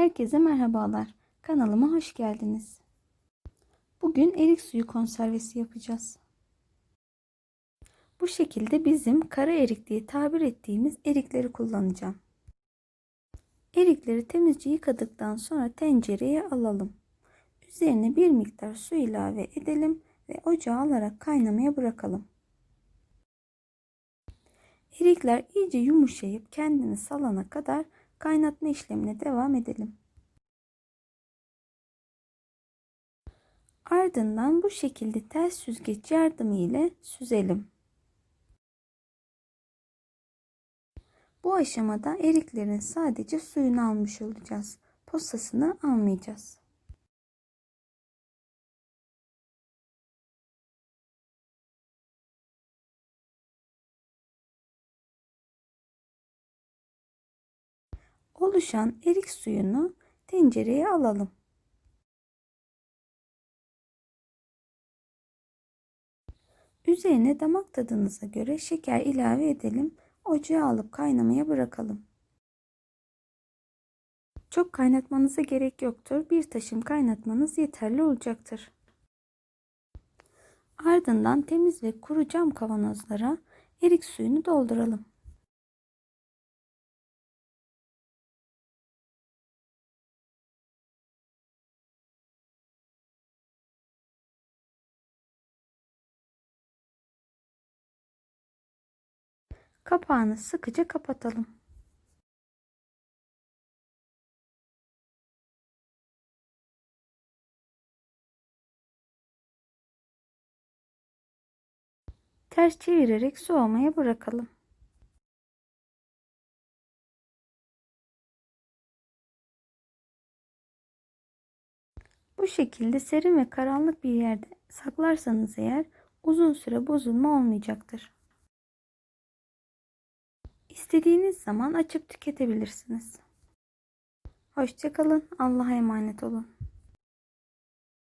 Herkese merhabalar. Kanalıma hoş geldiniz. Bugün erik suyu konservesi yapacağız. Bu şekilde bizim kara erik diye tabir ettiğimiz erikleri kullanacağım. Erikleri temizce yıkadıktan sonra tencereye alalım. Üzerine bir miktar su ilave edelim ve ocağa alarak kaynamaya bırakalım. Erikler iyice yumuşayıp kendini salana kadar kaynatma işlemine devam edelim. Ardından bu şekilde ters süzgeç yardımı ile süzelim. Bu aşamada eriklerin sadece suyunu almış olacağız. Posasını almayacağız. Oluşan erik suyunu tencereye alalım. Üzerine damak tadınıza göre şeker ilave edelim. Ocağa alıp kaynamaya bırakalım. Çok kaynatmanıza gerek yoktur. Bir taşım kaynatmanız yeterli olacaktır. Ardından temiz ve kuru cam kavanozlara erik suyunu dolduralım. Kapağını sıkıca kapatalım. Ters çevirerek soğumaya bırakalım. Bu şekilde serin ve karanlık bir yerde saklarsanız eğer uzun süre bozulma olmayacaktır. İstediğiniz zaman açıp tüketebilirsiniz. Hoşçakalın. Allah'a emanet olun.